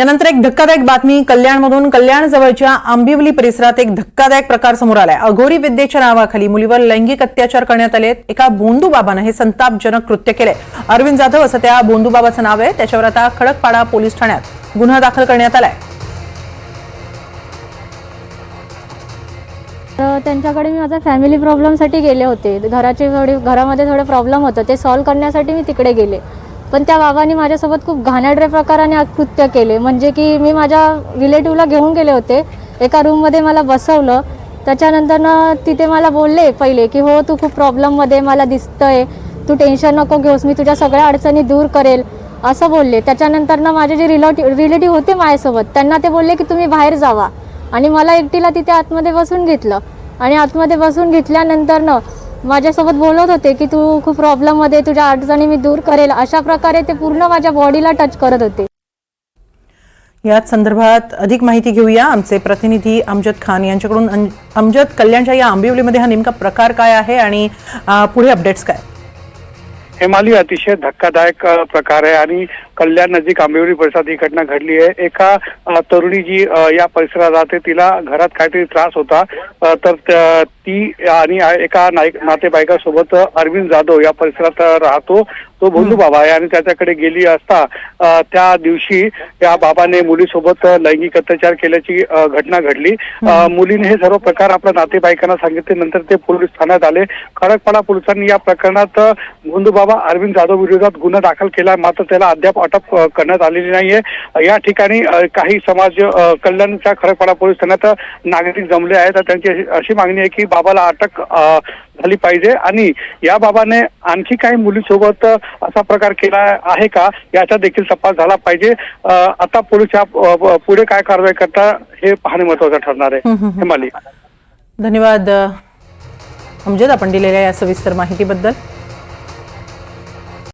यानंतर एक धक्कादायक बातमी कल्याणमधून कल्याण जवळच्या आंबिवली परिसरात एक धक्कादायक प्रकार समोर आलाय. अघोरी विद्येच्या नावाखाली मुलीवर लैंगिक अत्याचार करण्यात आले एका बोंदू बाबानं हे संतापजनक कृत्य केलंय. अरविंद जाधव असं त्या बोंदू बाबाचं नाव आहे. त्याच्यावर आता खडकपाडा पोलीस ठाण्यात गुन्हा दाखल करण्यात आलाय. तर त्यांच्याकडे मी माझ्या फॅमिली प्रॉब्लेमसाठी गेले होते. घराचे थोडे घरामध्ये थोडे प्रॉब्लेम होतं. ते सॉल्व करण्यासाठी मी तिकडे गेले. पण त्या बाबांनी माझ्यासोबत खूप घाणेरड्या प्रकाराने कृत्य केले. म्हणजे की मी माझ्या रिलेटिव्हला घेऊन गेले होते. एका रूममध्ये मला बसवलं. त्याच्यानंतर तिथे मला बोलले पहिले की हो तू खूप प्रॉब्लेममध्ये मला दिसतंय. तू टेन्शन नको घेऊस. मी तुझ्या सगळ्या अडचणी दूर करेल. असं बोलले. त्याच्यानंतर ना माझे जे रिलेटिव्ह रिलेटिव्ह होते माझ्यासोबत त्यांना ते बोलले की तुम्ही बाहेर जावा. आणि मला एकटीला तिथे आतमध्ये बसून घेतलं. आणि आतमध्ये बसून घेतल्यानंतर ना माझ्यासोबत बोलत होते की तू खूप प्रॉब्लेममध्ये तुझ्या अडचणी मी दूर करेल. अशा प्रकारे ते पूर्ण माझ्या बॉडीला टच करत होते. याच संदर्भात अधिक माहिती घेऊया. आमचे प्रतिनिधी अमजद खान यांच्याकडून अमजद कल्याणच्या या आंबिवलीमध्ये हा नेमका प्रकार काय आहे आणि पुढे अपडेट्स काय? हेमाली अतिशय धक्कादायक प्रकार आहे आणि कल्याण नजीक आंबिवली परिसरात ही घटना घडली आहे. एका तरुणी जी या परिसरात राहते. तिला घरात काहीतरी त्रास होता. तर ती आणि एका नाईक नातेवाईकासोबत अरविंद जाधव या परिसरात राहतो. तो भोंदू बाबा आहे आणि त्याच्याकडे गेली असता त्या दिवशी या बाबाने मुलीसोबत लैंगिक अत्याचार केल्याची घटना घडली. मुलीने हे सर्व प्रकार आपल्या नातेवाईकांना सांगितले. नंतर ते पोलीस ठाण्यात आले. खडकपाडा पोलिसांनी या प्रकरणात भोंदू बाबा अरविंद जाधव विरोधात गुन्हा दाखल केला. मात्र त्याला अद्याप अ, करण्यात आलेली नाहीये. या ठिकाणी काही समाज कल्याणच्या खडकपाडा पोलीस ठाण्यात नागरिक जमले आहेत. तर त्यांची अशी- मागणी आहे की बाबाला अटक झाली पाहिजे. आणि या बाबाने आणखी काही मुलीसोबत असा प्रकार केला आहे का? याचा देखील तपास झाला पाहिजे. आता पोलीस पुढे काय कारवाई करता हे पाहणे महत्वाचं ठरणार आहे. हेमाली धन्यवाद. अमजद आपण दिलेल्या या सविस्तर माहितीबद्दल.